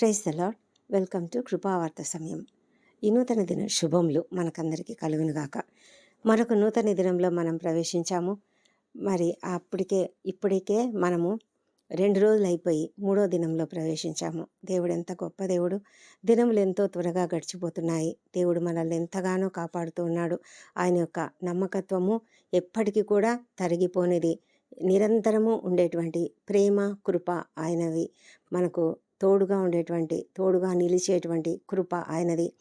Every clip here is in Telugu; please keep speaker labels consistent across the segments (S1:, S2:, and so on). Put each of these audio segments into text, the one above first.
S1: Praise the lord welcome to Krupavartha సమయం. ఈ నూతన దిన శుభములు మనకందరికీ కలుగునుగాక. మరొక నూతన దినంలో మనం ప్రవేశించాము. మరి అప్పటికే ఇప్పటికే మనము రెండు రోజులు అయిపోయి మూడో దినంలో ప్రవేశించాము. దేవుడు ఎంత గొప్ప దేవుడు. దినములు ఎంతో త్వరగా గడిచిపోతున్నాయి. దేవుడు మనల్ని ఎంతగానో కాపాడుతూ ఉన్నాడు. ఆయన యొక్క నమ్మకత్వము ఎప్పటికీ కూడా తరిగిపోనిది. నిరంతరము ఉండేటువంటి ప్రేమ కృప ఆయనవి. మనకు తోడుగా ఉండేటువంటి తోడుగా నిలిచేటువంటి కృప ఆయనది.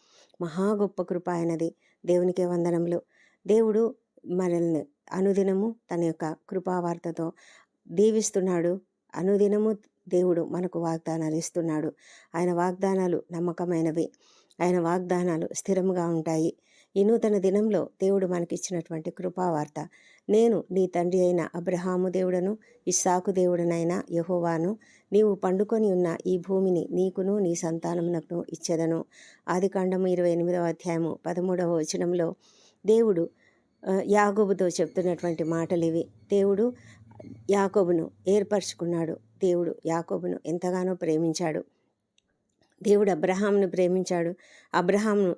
S1: మహా గొప్ప కృప ఆయనది. దేవునికే వందనములు. దేవుడు మనల్ని అనుదినము తన యొక్క కృపావార్తతో దీవిస్తున్నాడు. అనుదినము దేవుడు మనకు వాగ్దానాలు ఇస్తున్నాడు. ఆయన వాగ్దానాలు నమ్మకమైనవి. ఆయన వాగ్దానాలు స్థిరముగా ఉంటాయి. ఈ నూతన దినంలో దేవుడు మనకిచ్చినటువంటి కృపావార్త. నేను నీ తండ్రి అయిన అబ్రహాము దేవుడను ఇస్సాకు దేవుడనైన యహోవాను నీవు పండుకొని ఉన్న ఈ భూమిని నీకును నీ సంతానమునకును ఇచ్చేదను. ఆది కాండము ఇరవై ఎనిమిదవ అధ్యాయము పదమూడవ వచనంలో దేవుడు యాగోబుతో చెప్తున్నటువంటి మాటలు ఇవి దేవుడు యాకోబును ఏర్పరచుకున్నాడు. దేవుడు యాకోబును ఎంతగానో ప్రేమించాడు. దేవుడు అబ్రహాంను ప్రేమించాడు. అబ్రహాంను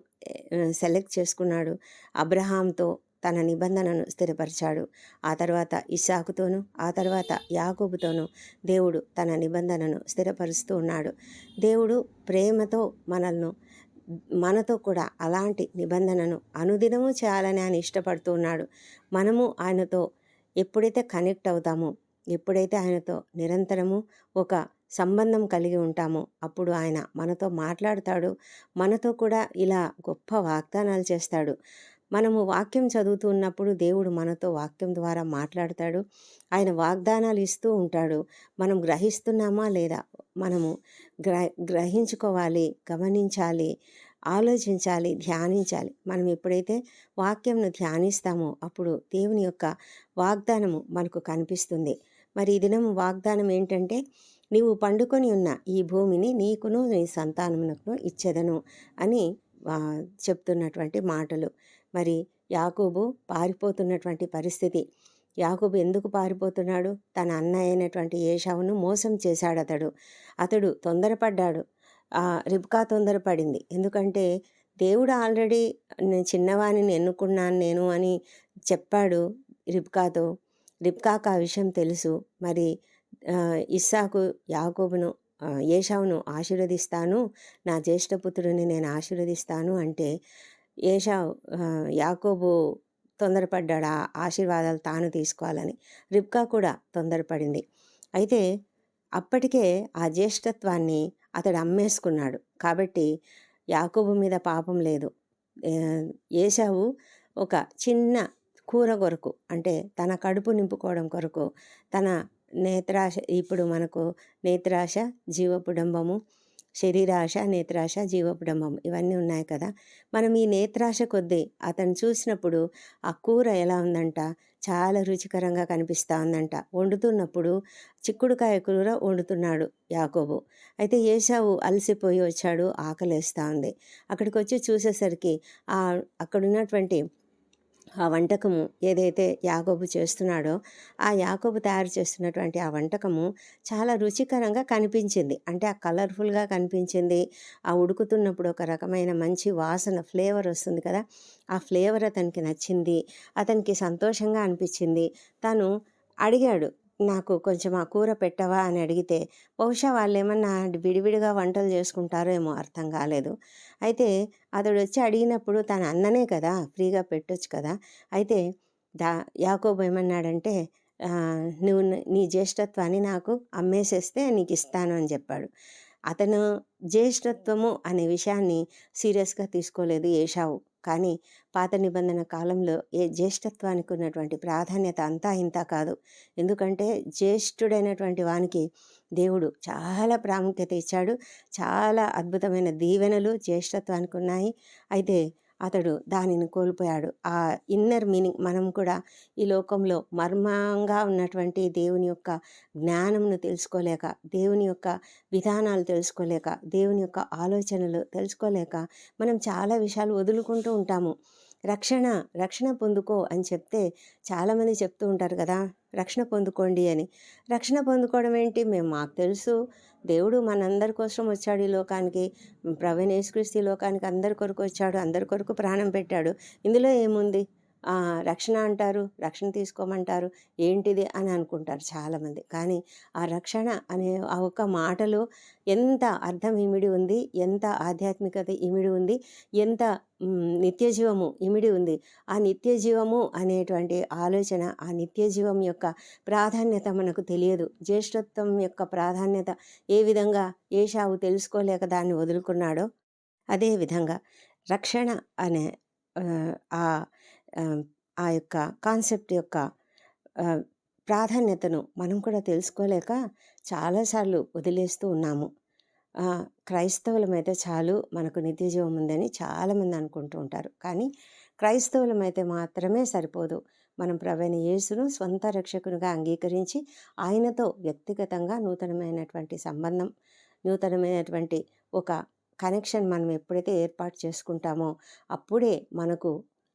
S1: సెలెక్ట్ చేసుకున్నాడు. అబ్రహాంతో తన నిబంధనను స్థిరపరిచాడు. ఆ తర్వాత ఇస్సాకుతోనూ ఆ తర్వాత యాకోబుతోనూ దేవుడు తన నిబంధనను స్థిరపరుస్తూ ఉన్నాడు. దేవుడు ప్రేమతో మనల్ని మనతో కూడా అలాంటి నిబంధనను అనుదినము చేయాలని ఆయన ఇష్టపడుతూ ఉన్నాడు. మనము ఆయనతో ఎప్పుడైతే కనెక్ట్ అవుతామో ఎప్పుడైతే ఆయనతో నిరంతరము ఒక సంబంధం కలిగి ఉంటామో అప్పుడు ఆయన మనతో మాట్లాడతాడు. మనతో కూడా ఇలా గొప్ప వాగ్దానాలు చేస్తాడు. మనము వాక్యం చదువుతూ ఉన్నప్పుడు దేవుడు మనతో వాక్యం ద్వారా మాట్లాడతాడు. ఆయన వాగ్దానాలు ఇస్తూ ఉంటాడు. మనం గ్రహిస్తున్నామా లేదా? మనము గ్ర గ్రహించుకోవాలి గమనించాలి ఆలోచించాలి ధ్యానించాలి. మనం ఎప్పుడైతే వాక్యంను ధ్యానిస్తామో అప్పుడు దేవుని యొక్క వాగ్దానము మనకు కనిపిస్తుంది. మరి ఈ దినం వాగ్దానం ఏంటంటే నీవు పండుకొని ఉన్న ఈ భూమిని నీకును నీ సంతానమునకును ఇచ్చేదను అని చెప్తున్నటువంటి మాటలు. మరి యాకోబు పారిపోతున్నటువంటి పరిస్థితి. యాకోబు ఎందుకు పారిపోతున్నాడు? తన అన్న అయినటువంటి ఏషావును మోసం చేశాడు అతడు అతడు తొందరపడ్డాడు రిబ్కా తొందరపడింది. ఎందుకంటే దేవుడు ఆల్రెడీ నేను చిన్నవాణిని ఎన్నుకున్నాను నేను అని చెప్పాడు రిబ్కాతో. రిబ్కాకు ఆ విషయం తెలుసు. మరి ఇస్సాకు యాకోబును ఏషావును ఆశీర్వదిస్తాను నా జ్యేష్ఠపుత్రుని నేను ఆశీర్వదిస్తాను అంటే ఏషావు యాకోబు తొందరపడ్డాడు ఆ ఆశీర్వాదాలు తాను తీసుకోవాలని రిబ్కా కూడా తొందరపడింది. అయితే అప్పటికే ఆ జ్యేష్ఠత్వాన్ని అతడు అమ్మేసుకున్నాడు. కాబట్టి యాకోబు మీద పాపం లేదు. ఏ, ఒక చిన్న కూర కొరకు అంటే తన కడుపు నింపుకోవడం కొరకు తన నేత్రాశ ఇప్పుడు మనకు నేత్రాశ జీవపుడంబము శరీరాశ నేత్రాశ జీవపుడంబము ఇవన్నీ ఉన్నాయి కదా. మనం ఈ నేత్రాశ కొద్దీ అతను చూసినప్పుడు ఆ కూర ఎలా ఉందంట? చాలా రుచికరంగా కనిపిస్తూ ఉందంట. వండుతున్నప్పుడు చిక్కుడుకాయ కూర వండుతున్నాడు యాకోబు. అయితే ఏసావు అలసిపోయి వచ్చాడు ఆకలేస్తూ ఉంది. అక్కడికి వచ్చి చూసేసరికి ఆ అక్కడున్నటువంటి ఆ వంటకము ఏదైతే యాగోబు చేస్తున్నాడో ఆ యాగోబు తయారు చేస్తున్నటువంటి ఆ వంటకము చాలా రుచికరంగా కనిపించింది. అంటే ఆ కలర్ఫుల్గా కనిపించింది. ఆ ఉడుకుతున్నప్పుడు ఒక రకమైన మంచి వాసన ఫ్లేవర్ వస్తుంది కదా. ఆ ఫ్లేవర్ అతనికి నచ్చింది. అతనికి సంతోషంగా అనిపించింది. తను అడిగాడు నాకు కొంచెం ఆ కూర పెట్టవా అని అడిగితే బహుశా వాళ్ళు ఏమన్నా విడివిడిగా వంటలు చేసుకుంటారో ఏమో అర్థం కాలేదు. అయితే అతడు వచ్చి అడిగినప్పుడు తన అన్ననే కదా ఫ్రీగా పెట్టొచ్చు కదా. అయితే దా యాకోబు ఏమన్నాడంటే నువ్వు నీ జ్యేష్ఠత్వాన్ని నాకు అమ్మేసేస్తే నీకు ఇస్తాను అని చెప్పాడు. అతను జ్యేష్ఠత్వము అనే విషయాన్ని సీరియస్గా తీసుకోలేదు ఏషావు. కానీ పాత నిబంధన కాలంలో ఏ జ్యేష్ఠత్వానికి ఉన్నటువంటి ప్రాధాన్యత అంతా ఇంత కాదు. ఎందుకంటే జ్యేష్ఠుడైనటువంటి వానికి దేవుడు చాలా ప్రాముఖ్యత ఇచ్చాడు. చాలా అద్భుతమైన దీవెనలు జ్యేష్ఠత్వానికి ఉన్నాయి. అయితే అతడు దానిని కోల్పోయాడు. ఆ ఇన్నర్ మీనింగ్ మనం కూడా ఈ లోకంలో మర్మంగా ఉన్నటువంటి దేవుని యొక్క జ్ఞానంను తెలుసుకోలేక దేవుని యొక్క విధానాలు తెలుసుకోలేక దేవుని యొక్క ఆలోచనలు తెలుసుకోలేక మనం చాలా విషయాలు వదులుకుంటూ ఉంటాము. రక్షణ రక్షణ పొందుకో అని చెప్తే చాలామంది చెప్తూ ఉంటారు కదా. రక్షణ పొందుకోండి అని. రక్షణ పొందుకోవడం ఏంటి? మేము మాకు తెలుసు. దేవుడు మనందరి కోసం వచ్చాడు ఈ లోకానికి. ప్రవీణ్ యేసుక్రీస్తు ఈ లోకానికి అందరి కొరకు వచ్చాడు అందరి కొరకు ప్రాణం పెట్టాడు. ఇందులో ఏముంది? రక్షణ అంటారు రక్షణ తీసుకోమంటారు ఏంటిది అని అనుకుంటారు చాలామంది. కానీ ఆ రక్షణ అనే ఆ ఒక్క మాటలో ఎంత అర్థం ఇమిడి ఉంది ఎంత ఆధ్యాత్మికత ఇమిడి ఉంది ఎంత నిత్య జీవము ఇమిడి ఉంది ఆ నిత్య జీవము అనేటువంటి ఆలోచన ఆ నిత్య జీవం యొక్క ప్రాధాన్యత మనకు తెలియదు. జ్యేష్ఠత్వం యొక్క ప్రాధాన్యత ఏ విధంగా ఏషావు తెలుసుకోలేక దాన్ని వదులుకున్నాడో అదే విధంగా రక్షణ అనే ఆ, ఆ యొక్క కాన్సెప్ట్ యొక్క ప్రాధాన్యతను మనం కూడా తెలుసుకోలేక చాలాసార్లు వదిలేస్తూ ఉన్నాము. క్రైస్తవులమైతే చాలు మనకు నిత్య జీవం ఉందని చాలామంది అనుకుంటూ ఉంటారు. కానీ క్రైస్తవులమైతే మాత్రమే సరిపోదు. మనం ప్రవీణ యేసును స్వంత రక్షకునిగా అంగీకరించి ఆయనతో వ్యక్తిగతంగా నూతనమైనటువంటి సంబంధం నూతనమైనటువంటి ఒక కనెక్షన్ మనం ఎప్పుడైతే ఏర్పాటు చేసుకుంటామో అప్పుడే మనకు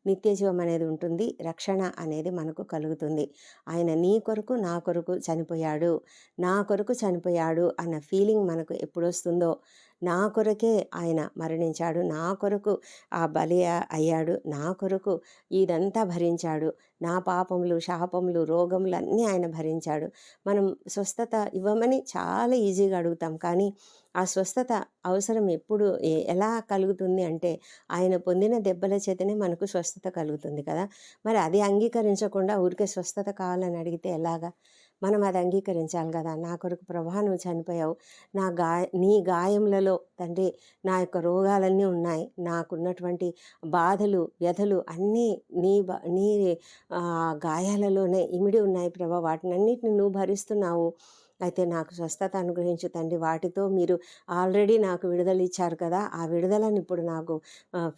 S1: నిత్యజీవం అనేది ఉంటుంది. రక్షణ అనేది మనకు కలుగుతుంది. ఆయన నీ కొరకు నా కొరకు చనిపోయాడు. నా కొరకు చనిపోయాడు అన్న ఫీలింగ్ మనకు ఎప్పుడొస్తుందో నా కొరకే ఆయన మరణించాడు. నా కొరకు ఆ బలి అయ్యాడు. నా కొరకు ఇదంతా భరించాడు. నా పాపములు శాపములు రోగములు అన్నీ ఆయన భరించాడు. మనం స్వస్థత ఇవ్వమని చాలా ఈజీగా అడుగుతాం. కానీ ఆ స్వస్థత అవసరం ఎప్పుడు ఎలా కలుగుతుంది అంటే ఆయన పొందిన దెబ్బల చేతనే మనకు స్వస్థత కలుగుతుంది కదా! మరి అది అంగీకరించకుండా ఊరికే స్వస్థత కావాలని అడిగితే ఎలాగా? మనం అది అంగీకరించాలి కదా! నా కొరకు ప్రభా నువ్వు చనిపోయావు. నా గాయ నీ గాయములలో తండ్రి నా యొక్క రోగాలన్నీ ఉన్నాయి. నాకున్నటువంటి బాధలు వ్యధలు అన్నీ నీ బ- నీ గాయాలలోనే ఇమిడి ఉన్నాయి ప్రభా. వాటినన్నిటిని నువ్వు భరిస్తున్నావు. అయితే నాకు స్వస్థత అనుగ్రహించు తండ్రి. వాటితో మీరు ఆల్రెడీ నాకు విడుదల ఇచ్చారు కదా ఆ విడుదలను ఇప్పుడు నాకు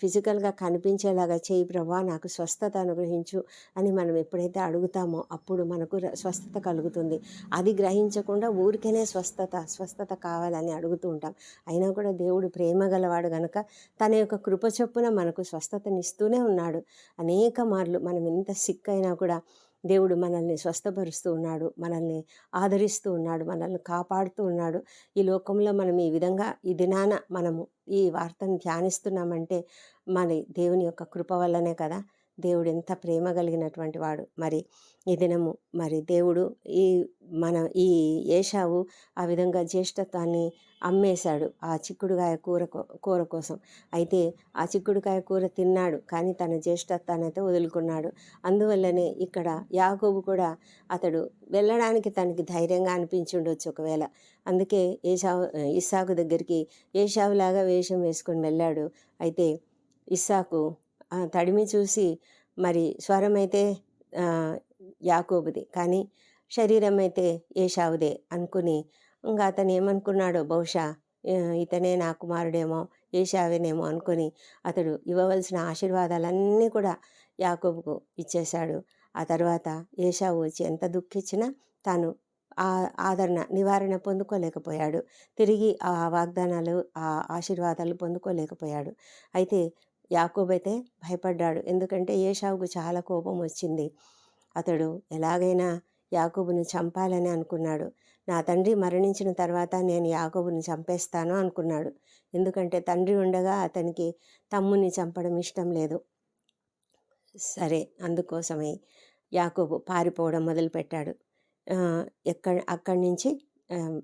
S1: ఫిజికల్గా కనిపించేలాగా చేయి ప్రభా నాకు స్వస్థత అనుగ్రహించు అని మనం ఎప్పుడైతే అడుగుతామో అప్పుడు మనకు ర- స్వస్థత కలుగుతుంది. అది గ్రహించకుండా ఊరికేనే స్వస్థత స్వస్థత కావాలని అడుగుతూ ఉంటాం. అయినా కూడా దేవుడు ప్రేమ గలవాడు కనుక తన యొక్క కృప చొప్పున మనకు స్వస్థతనిస్తూనే ఉన్నాడు. అనేక మార్లు మనం ఎంత సిక్ అయినా కూడా దేవుడు మనల్ని స్వస్థపరుస్తూ ఉన్నాడు మనల్ని ఆదరిస్తూ ఉన్నాడు మనల్ని కాపాడుతూ ఉన్నాడు. ఈ లోకంలో మనం ఈ విధంగా ఈ దినాన మనము ఈ వార్తను ధ్యానిస్తున్నామంటే మరి దేవుని యొక్క కృప వల్లనే కదా. దేవుడు ఎంత ప్రేమ కలిగినటువంటి వాడు. మరి ఈ దినము మరి దేవుడు ఈ మన ఈ ఏషావు ఆ విధంగా జ్యేష్ఠత్వాన్ని అమ్మేశాడు ఆ చిక్కుడుకాయ కూర కూర కోసం. అయితే ఆ చిక్కుడుకాయ కూర తిన్నాడు కానీ తన జ్యేష్ఠత్వాన్ని అయితే వదులుకున్నాడు. అందువల్లనే ఇక్కడ యాగోబు కూడా అతడు వెళ్ళడానికి తనకి ధైర్యంగా అనిపించుండొచ్చు ఒకవేళ. అందుకే ఏషావు ఇస్సాకు దగ్గరికి ఏషావులాగా వేషం వేసుకొని వెళ్ళాడు. అయితే ఇస్సాకు తడిమి చూసి మరి స్వరమైతే యాకోబుది. కానీ శరీరం అయితే ఏషావుదే అనుకుని ఇంకా అతను ఏమనుకున్నాడో బహుశా ఇతనే నా కుమారుడేమో ఏషావేనేమో అనుకొని అతడు ఇవ్వవలసిన ఆశీర్వాదాలన్నీ కూడా యాకోబుకు ఇచ్చేశాడు. ఆ తర్వాత ఏషావు వచ్చి ఎంత దుఃఖించినా తాను ఆ ఆదరణ నివారణ పొందుకోలేకపోయాడు. తిరిగి ఆ వాగ్దానాలు ఆ ఆశీర్వాదాలు పొందుకోలేకపోయాడు. అయితే యాకోబైతే భయపడ్డాడు. ఎందుకంటే ఏషావుకు చాలా కోపం వచ్చింది. అతడు ఎలాగైనా యాకోబును చంపాలని అనుకున్నాడు. నా తండ్రి మరణించిన తర్వాత నేను యాకోబును చంపేస్తాను అనుకున్నాడు. ఎందుకంటే తండ్రి ఉండగా అతనికి తమ్ముని చంపడం ఇష్టం లేదు. సరే అందుకోసమై యాకోబు పారిపోవడం మొదలుపెట్టాడు. ఎక్కడ అక్కడి నుంచి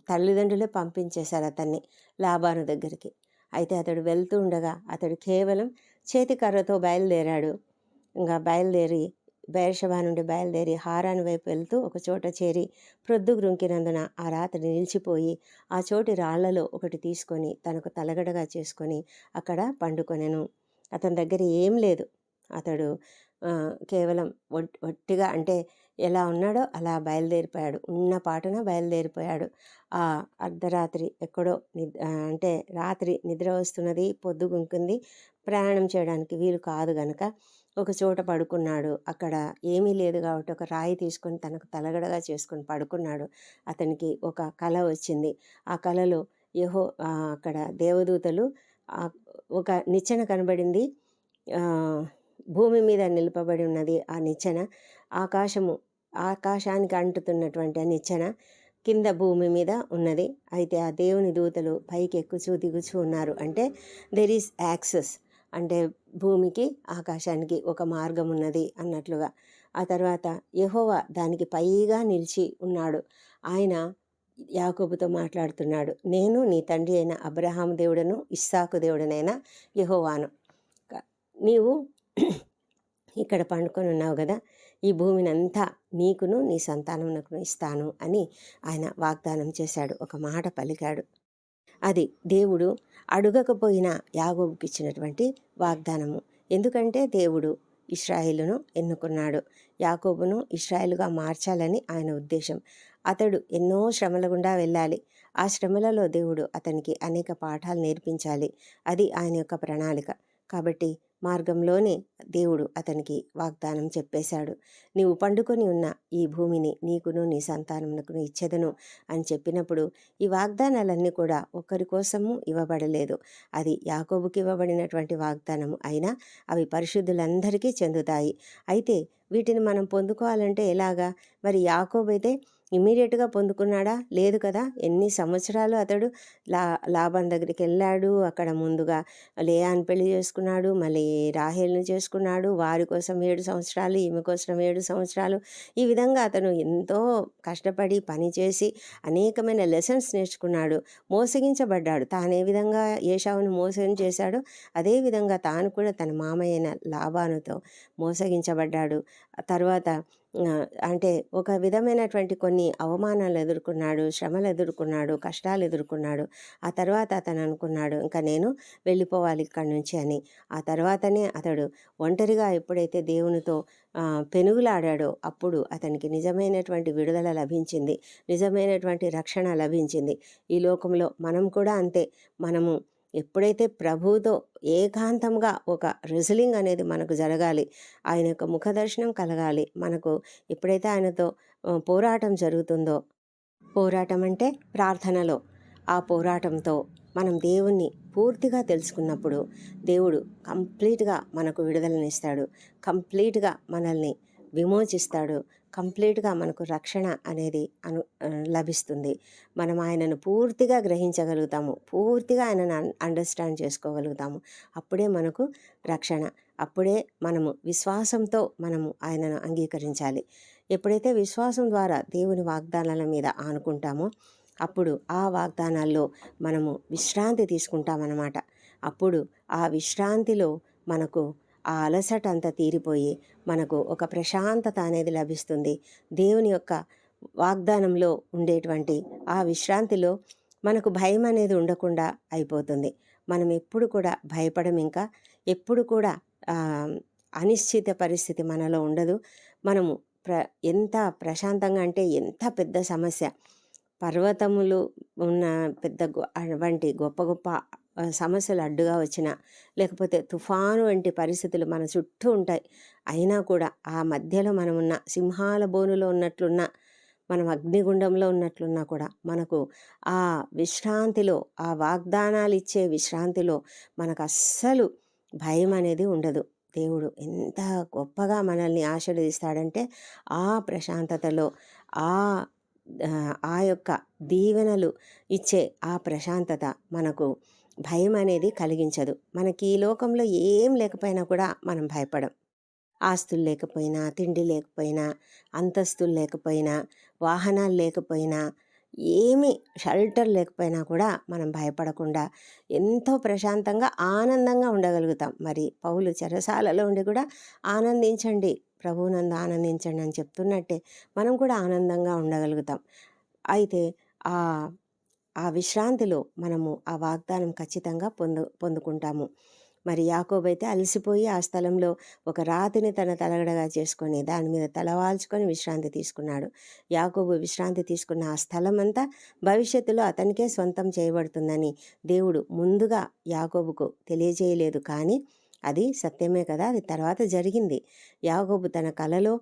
S1: తల్లిదండ్రులే పంపించేశారు అతన్ని లాభాను దగ్గరికి. అయితే అతడు వెళ్తూ ఉండగా అతడు కేవలం చేతికర్రతో బయలుదేరాడు. ఇంకా బయలుదేరి బైర్షభా నుండి బయలుదేరి హారాన్ వైపు వెళ్తూ ఒక చోట చేరి ప్రొద్దు గ్రుంకినందున ఆ రాత్రి నిలిచిపోయి ఆ చోటి రాళ్ళలో ఒకటి తీసుకొని తనకు తలగడగా చేసుకొని అక్కడ పండుకొనెను. అతని దగ్గర ఏం లేదు. అతడు కేవలం ఒట్ ఒట్టిగా అంటే ఎలా ఉన్నాడో అలా బయలుదేరిపోయాడు. ఉన్న పాటన బయలుదేరిపోయాడు. ఆ అర్ధరాత్రి ఎక్కడో అంటే రాత్రి నిద్ర వస్తున్నది పొద్దుగుంకుంది. ప్రయాణం చేయడానికి వీలు కాదు గనక ఒక చోట పడుకున్నాడు. అక్కడ ఏమీ లేదు కాబట్టి ఒక రాయి తీసుకొని తనకు తలగడగా చేసుకొని పడుకున్నాడు. అతనికి ఒక కళ వచ్చింది. ఆ కళలో యహో అక్కడ దేవదూతలు ఒక నిచ్చెన కనబడింది. భూమి మీద నిలపబడి ఉన్నది ఆ నిచ్చెన. ఆకాశము ఆకాశానికి అంటుతున్నటువంటి నిచ్చెన కింద భూమి మీద ఉన్నది. అయితే ఆ దేవుని దూతలు పైకి ఎక్కుచూ దిగుచూ ఉన్నారు. అంటే దెర్ ఈస్ యాక్సెస్ అంటే భూమికి ఆకాశానికి ఒక మార్గం ఉన్నది అన్నట్లుగా. ఆ తర్వాత యహోవా దానికి పైగా నిలిచి ఉన్నాడు. ఆయన యాకోబుతో మాట్లాడుతున్నాడు. నేను నీ తండ్రి అయిన అబ్రహాం దేవుడను ఇస్సాకు దేవుడనైన యహోవాను. నీవు ఇక్కడ పండుకొని ఉన్నావు కదా ఈ భూమిని అంతా నీకును నీ సంతానమునకును ఇస్తాను అని ఆయన వాగ్దానం చేశాడు. ఒక మాట పలికాడు. అది దేవుడు అడుగకపోయినా యాగోబుకి ఇచ్చినటువంటి వాగ్దానము. ఎందుకంటే దేవుడు ఇస్రాయిలును ఎన్నుకున్నాడు. యాకోబును ఇస్రాయిలుగా మార్చాలని ఆయన ఉద్దేశం. అతడు ఎన్నో శ్రమల గుండా వెళ్ళాలి. ఆ శ్రమలలో దేవుడు అతనికి అనేక పాఠాలు నేర్పించాలి. అది ఆయన యొక్క ప్రణాళిక. కాబట్టి మార్గంలోనే దేవుడు అతనికి వాగ్దానం చెప్పేశాడు. నీవు పండుకొని ఉన్న ఈ భూమిని నీకును నీ సంతానమునకును ఇచ్చెదను అని చెప్పినప్పుడు ఈ వాగ్దానాలన్నీ కూడా ఒక్కరి కోసము ఇవ్వబడలేదు. అది యాకోబుకి ఇవ్వబడినటువంటి వాగ్దానము అయినా అవి పరిశుద్ధులందరికీ చెందుతాయి. అయితే వీటిని మనం పొందుకోవాలంటే ఎలాగా? మరి యాకోబైతే అయితే ఇమీడియట్గా పొందుకున్నాడా? లేదు కదా! ఎన్ని సంవత్సరాలు అతడు లా లాభం దగ్గరికి వెళ్ళాడు అక్కడ ముందుగా లేయాని పెళ్ళి చేసుకున్నాడు. మళ్ళీ రాహేల్ని చేసుకున్నాడు. వారి కోసం ఏడు సంవత్సరాలు ఈమె కోసం ఏడు సంవత్సరాలు. ఈ విధంగా అతను ఎంతో కష్టపడి పనిచేసి అనేకమైన లెసన్స్ నేర్చుకున్నాడు. మోసగించబడ్డాడు. తాను ఏ విధంగా ఏషావును మోసం చేశాడో అదే విధంగా తాను కూడా తన మామయ్యైన లాభానుతో మోసగించబడ్డాడు. తర్వాత అంటే ఒక విధమైనటువంటి కొన్ని అవమానాలు ఎదుర్కొన్నాడు శ్రమలు ఎదుర్కొన్నాడు కష్టాలు ఎదుర్కొన్నాడు. ఆ తర్వాత అతను అనుకున్నాడు ఇంకా నేను వెళ్ళిపోవాలి ఇక్కడి నుంచి అని. ఆ తర్వాతనే అతడు ఒంటరిగా ఎప్పుడైతే దేవునితో పెనుగులాడాడో అప్పుడు అతనికి నిజమైనటువంటి విడుదల లభించింది. నిజమైనటువంటి రక్షణ లభించింది. ఈ లోకంలో మనం కూడా అంతే. మనము ఎప్పుడైతే ప్రభువుతో ఏకాంతంగా ఒక రెజ్లింగ్ అనేది మనకు జరగాలి ఆయన యొక్క ముఖ దర్శనం కలగాలి మనకు ఎప్పుడైతే ఆయనతో పోరాటం జరుగుతుందో పోరాటం అంటే ప్రార్థనలో ఆ పోరాటంతో మనం దేవుణ్ణి పూర్తిగా తెలుసుకున్నప్పుడు దేవుడు కంప్లీట్గా మనకు విడుదలనిస్తాడు కంప్లీట్గా మనల్ని విమోచిస్తాడు కంప్లీట్గా మనకు రక్షణ అనేది అను లభిస్తుంది. మనం ఆయనను పూర్తిగా గ్రహించగలుగుతాము. పూర్తిగా ఆయనను అన్- అండర్స్టాండ్ చేసుకోగలుగుతాము. అప్పుడే మనకు రక్షణ. అప్పుడే మనము విశ్వాసంతో మనము ఆయనను అంగీకరించాలి. ఎప్పుడైతే విశ్వాసం ద్వారా దేవుని వాగ్దానాల మీద ఆనుకుంటామో అప్పుడు ఆ వాగ్దానాల్లో మనము విశ్రాంతి తీసుకుంటామన్నమాట. అప్పుడు ఆ విశ్రాంతిలో మనకు ఆ అలసట అంతా తీరిపోయి మనకు ఒక ప్రశాంతత అనేది లభిస్తుంది. దేవుని యొక్క వాగ్దానంలో ఉండేటువంటి ఆ విశ్రాంతిలో మనకు భయం అనేది ఉండకుండా అయిపోతుంది. మనం ఎప్పుడు కూడా భయపడం ఇంకా ఎప్పుడు కూడా అనిశ్చిత పరిస్థితి మనలో ఉండదు. మనము ప్ర ఎంత ప్రశాంతంగా అంటే ఎంత పెద్ద సమస్య. పర్వతములు ఉన్న పెద్ద వంటి గొప్ప గొప్ప సమస్యలు అడ్డుగా వచ్చిన లేకపోతే తుఫాను వంటి పరిస్థితులు మన చుట్టూ ఉంటాయి. అయినా కూడా ఆ మధ్యలో మనం ఉన్న సింహాల బోనులో ఉన్నట్లున్న మనం అగ్నిగుండంలో ఉన్నట్లున్నా కూడా మనకు ఆ విశ్రాంతిలో ఆ వాగ్దానాలు ఇచ్చే విశ్రాంతిలో మనకు అస్సలు భయం అనేది ఉండదు. దేవుడు ఎంత గొప్పగా మనల్ని ఆశీర్వదిస్తాడంటే ఆ ప్రశాంతతలో ఆ ఆ, ఆ యొక్క దీవెనలు ఇచ్చే ఆ ప్రశాంతత మనకు భయం అనేది కలిగించదు. మనకి ఈ లోకంలో ఏం లేకపోయినా కూడా మనం భయపడం. ఆస్తులు లేకపోయినా తిండి లేకపోయినా అంతస్తులు లేకపోయినా వాహనాలు లేకపోయినా ఏమీ షెల్టర్ లేకపోయినా కూడా మనం భయపడకుండా ఎంతో ప్రశాంతంగా ఆనందంగా ఉండగలుగుతాం. మరి పౌలు చెరసాలలో ఉండి కూడా ఆనందించండి. ప్రభువునందు ఆనందించండి అని చెప్తున్నట్టే మనం కూడా ఆనందంగా ఉండగలుగుతాం. అయితే ఆ ఆ విశ్రాంతిలో మనము ఆ వాగ్దానం ఖచ్చితంగా పొందు పొందుకుంటాము. మరి యాకోబైతే అలసిపోయి ఆ స్థలంలో ఒక రాతిని తన తలగడగా చేసుకొని దాని మీద తలవాల్చుకొని విశ్రాంతి తీసుకున్నాడు. యాకోబు విశ్రాంతి తీసుకున్న ఆ స్థలం అంతా భవిష్యత్తులో అతనికే సొంతం చేయబడుతుందని దేవుడు ముందుగా యాకోబుకు తెలియజేయలేదు కానీ అది సత్యమే కదా అది తర్వాత జరిగింది. యాగోబు తన కలలో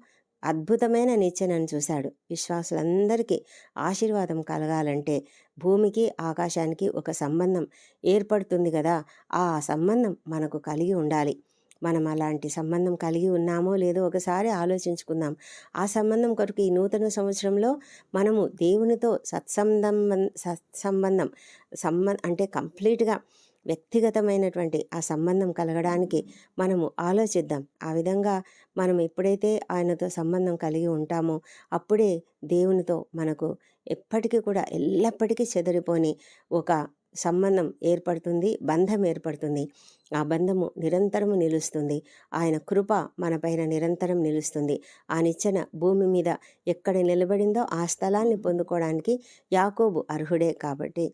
S1: అద్భుతమైన నిచ్చెనను చూశాడు. విశ్వాసులందరికీ ఆశీర్వాదం కలగాలంటే భూమికి ఆకాశానికి ఒక సంబంధం ఏర్పడుతుంది కదా ఆ సంబంధం మనకు కలిగి ఉండాలి. మనం అలాంటి సంబంధం కలిగి ఉన్నామో లేదో ఒకసారి ఆలోచించుకుందాం. ఆ సంబంధం కొరకు ఈ నూతన సంవత్సరంలో మనము దేవునితో సత్సంబం సత్సంబంధం సంబ అంటే కంప్లీట్గా వ్యక్తిగతమైనటువంటి ఆ సంబంధం కలగడానికి మనము ఆలోచిద్దాం. ఆ విధంగా మనం ఎప్పుడైతే ఆయనతో సంబంధం కలిగి ఉంటామో అప్పుడే దేవునితో మనకు ఎప్పటికీ కూడా ఎల్లప్పటికీ చెదరిపోని ఒక సంబంధం ఏర్పడుతుంది బంధం ఏర్పడుతుంది. ఆ బంధము నిరంతరము నిలుస్తుంది. ఆయన కృప మనపైన నిరంతరం నిలుస్తుంది. ఆ నిచ్చెన భూమి మీద ఎక్కడ నిలబడిందో ఆ స్థలాన్ని పొందుకోవడానికి యాకోబు అర్హుడే కాబట్టి.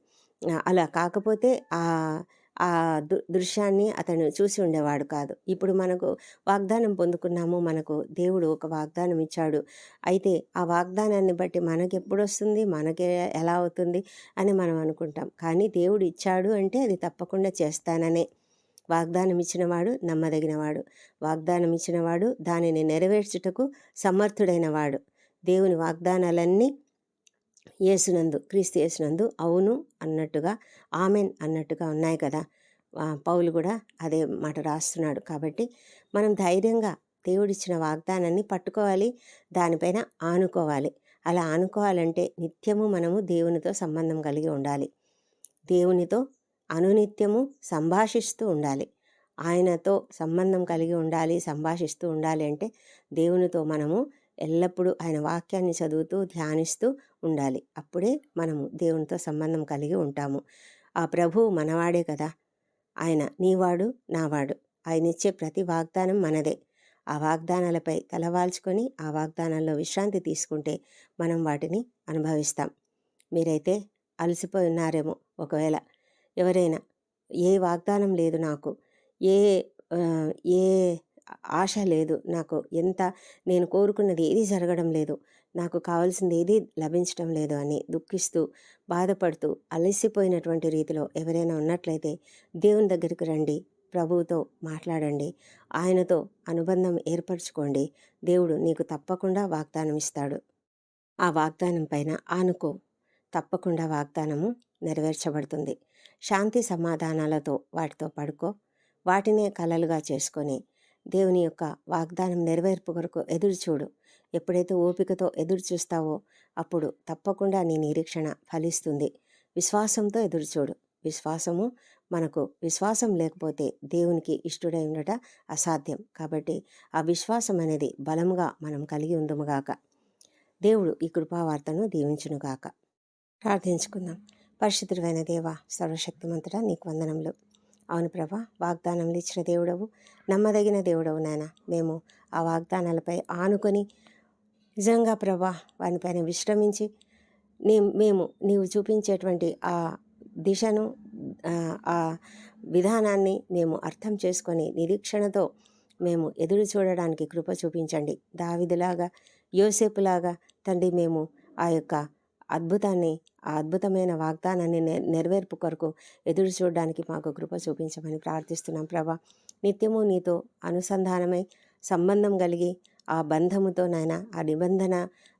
S1: అలా కాకపోతే ఆ ఆ దు దృశ్యాన్ని అతను చూసి ఉండేవాడు కాదు. ఇప్పుడు మనకు వాగ్దానం పొందుకున్నాము మనకు దేవుడు ఒక వాగ్దానం ఇచ్చాడు. అయితే ఆ వాగ్దానాన్ని బట్టి మనకి ఎప్పుడు వస్తుంది మనకే ఎలా అవుతుంది అని మనం అనుకుంటాం. కానీ దేవుడు ఇచ్చాడు అంటే అది తప్పకుండా చేస్తాననే. వాగ్దానం ఇచ్చినవాడు నమ్మదగినవాడు. వాగ్దానం ఇచ్చినవాడు దానిని నెరవేర్చుటకు సమర్థుడైనవాడు. దేవుని వాగ్దానాలన్నీ యేసునందు క్రీస్తు యేసునందు అవును అన్నట్టుగా ఆమెన్ అన్నట్టుగా ఉన్నాయి కదా. పౌలు కూడా అదే మాట రాస్తున్నాడు కాబట్టి మనం ధైర్యంగా దేవుడిచ్చిన వాగ్దానాన్ని పట్టుకోవాలి దానిపైన ఆనుకోవాలి. అలా ఆనుకోవాలంటే నిత్యము మనము దేవునితో సంబంధం కలిగి ఉండాలి. దేవునితో అనునిత్యము సంభాషిస్తూ ఉండాలి. ఆయనతో సంబంధం కలిగి ఉండాలి సంభాషిస్తూ ఉండాలి అంటే దేవునితో మనము ఎల్లప్పుడూ ఆయన వాక్యాన్ని చదువుతూ ధ్యానిస్తూ ఉండాలి. అప్పుడే మనము దేవునితో సంబంధం కలిగి ఉంటాము. ఆ ప్రభువు మనవాడే కదా! ఆయన నీవాడు నావాడు. ఆయన ఇచ్చే ప్రతి వాగ్దానం మనదే. ఆ వాగ్దానాలపై తలవాల్చుకొని ఆ వాగ్దానాల్లో విశ్రాంతి తీసుకుంటే మనం వాటిని అనుభవిస్తాం. మీరైతే అలసిపోయి ఉన్నారేమో ఒకవేళ. ఎవరైనా ఏ వాగ్దానం లేదు నాకు. ఏ ఏ ఆశ లేదు నాకు. ఎంత నేను కోరుకున్నది ఏది జరగడం లేదు. నాకు కావాల్సింది ఏది లభించటం లేదు అని దుఃఖిస్తూ బాధపడుతూ అలసిపోయినటువంటి రీతిలో ఎవరైనా ఉన్నట్లయితే దేవుని దగ్గరికి రండి ప్రభువుతో మాట్లాడండి ఆయనతో అనుబంధం ఏర్పరచుకోండి దేవుడు నీకు తప్పకుండా వాగ్దానం ఇస్తాడు. ఆ వాగ్దానం పైన ఆనుకో. తప్పకుండా వాగ్దానము నెరవేర్చబడుతుంది. శాంతి సమాధానాలతో వాటితో పడుకో. వాటినే కలలుగా చేసుకొని దేవుని యొక్క వాగ్దానం నెరవేర్పు కొరకు ఎదురు చూడు ఎప్పుడైతే ఓపికతో ఎదురు చూస్తావో అప్పుడు తప్పకుండా నీ నిరీక్షణ ఫలిస్తుంది. విశ్వాసంతో ఎదురు చూడు. విశ్వాసము మనకు విశ్వాసం లేకపోతే దేవునికి ఇష్టడై ఉండట అసాధ్యం. కాబట్టి ఆ విశ్వాసం అనేది బలముగా మనం కలిగి ఉందముగాక దేవుడు ఈ కృపావార్తను దీవించునుగాక ప్రార్థించుకుందాం. పరిశుద్ధుడైన దేవ సర్వశక్తిమంతుడ నీకు వందనములు. అవును ప్రభా వాగ్దానములు ఇచ్చిన దేవుడవు నమ్మదగిన దేవుడవు నాయన. మేము ఆ వాగ్దానాలపై ఆనుకొని నిజంగా ప్రభా వానిపైన విశ్రమించి నీ మేము నీవు చూపించేటువంటి ఆ దిశను ఆ విధానాన్ని మేము అర్థం చేసుకొని నిరీక్షణతో మేము ఎదురు చూడడానికి కృప చూపించండి. దావిదిలాగా యోసేపులాగా తండ్రి మేము ఆ యొక్క అద్భుతాన్ని ఆ అద్భుతమైన వాగ్దానాన్ని నెరవేర్పు కొరకు ఎదురు చూడడానికి మాకు కృప చూపించమని ప్రార్థిస్తున్నాం ప్రభా. నిత్యము నీతో అనుసంధానమై సంబంధం కలిగి ఆ బంధముతో నాయన ఆ నిబంధన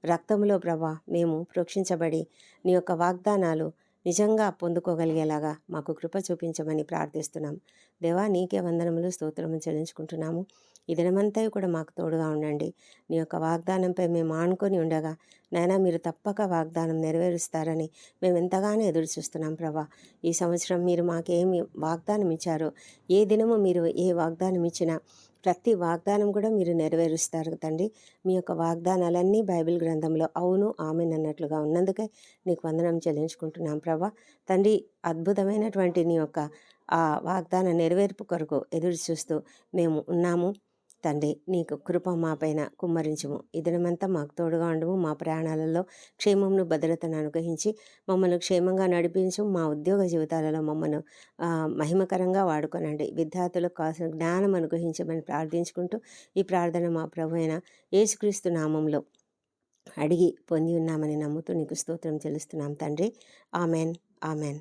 S1: రక్తములో ప్రభా మేము ప్రోక్షించబడి నీ యొక్క వాగ్దానాలు నిజంగా పొందుకోగలిగేలాగా మాకు కృప చూపించమని ప్రార్థిస్తున్నాం. దేవా నీకే వందనములు స్తోత్రము చెల్లించుకుంటున్నాము. ఈ దినమంతా కూడా మాకు తోడుగా ఉండండి. నీ యొక్క వాగ్దానంపై మేము ఆనుకొని ఉండగా నైనా మీరు తప్పక వాగ్దానం నెరవేరుస్తారని మేము ఎంతగానో ఎదురు చూస్తున్నాం ప్రభా. ఈ సంవత్సరం మీరు మాకేమి వాగ్దానం ఇచ్చారో ఏ దినము మీరు ఏ వాగ్దానం ఇచ్చినా ప్రతి వాగ్దానం కూడా మీరు నెరవేరుస్తారు తండ్రి మీ యొక్క వాగ్దానాలన్నీ బైబిల్ గ్రంథంలో అవును ఆమె అన్నట్లుగా ఉన్నందుకే నీకు వందనం చెల్లించుకుంటున్నాం ప్రభా. తండ్రి అద్భుతమైనటువంటి నీ యొక్క ఆ వాగ్దాన నెరవేర్పు కొరకు ఎదురు చూస్తూ మేము ఉన్నాము. తండ్రి నీకు కృప మా పైన కుమ్మరించము. ఇదనమంతా మాకు తోడుగా ఉండము. మా ప్రయాణాలలో క్షేమమును భద్రతను అనుగ్రహించి మమ్మల్ని క్షేమంగా నడిపించు. మా ఉద్యోగ జీవితాలలో మమ్మల్ని మహిమకరంగా వాడుకోనండి. విద్యార్థులకు కావాల్సిన జ్ఞానం అనుగ్రహించమని ప్రార్థించుకుంటూ ఈ ప్రార్థన మా ప్రభు అయిన యేసుక్రీస్తు నామంలో అడిగి పొంది ఉన్నామని నమ్ముతూ నీకు స్తోత్రం చెల్లిస్తున్నాం తండ్రి. ఆమెన్. ఆమెన్.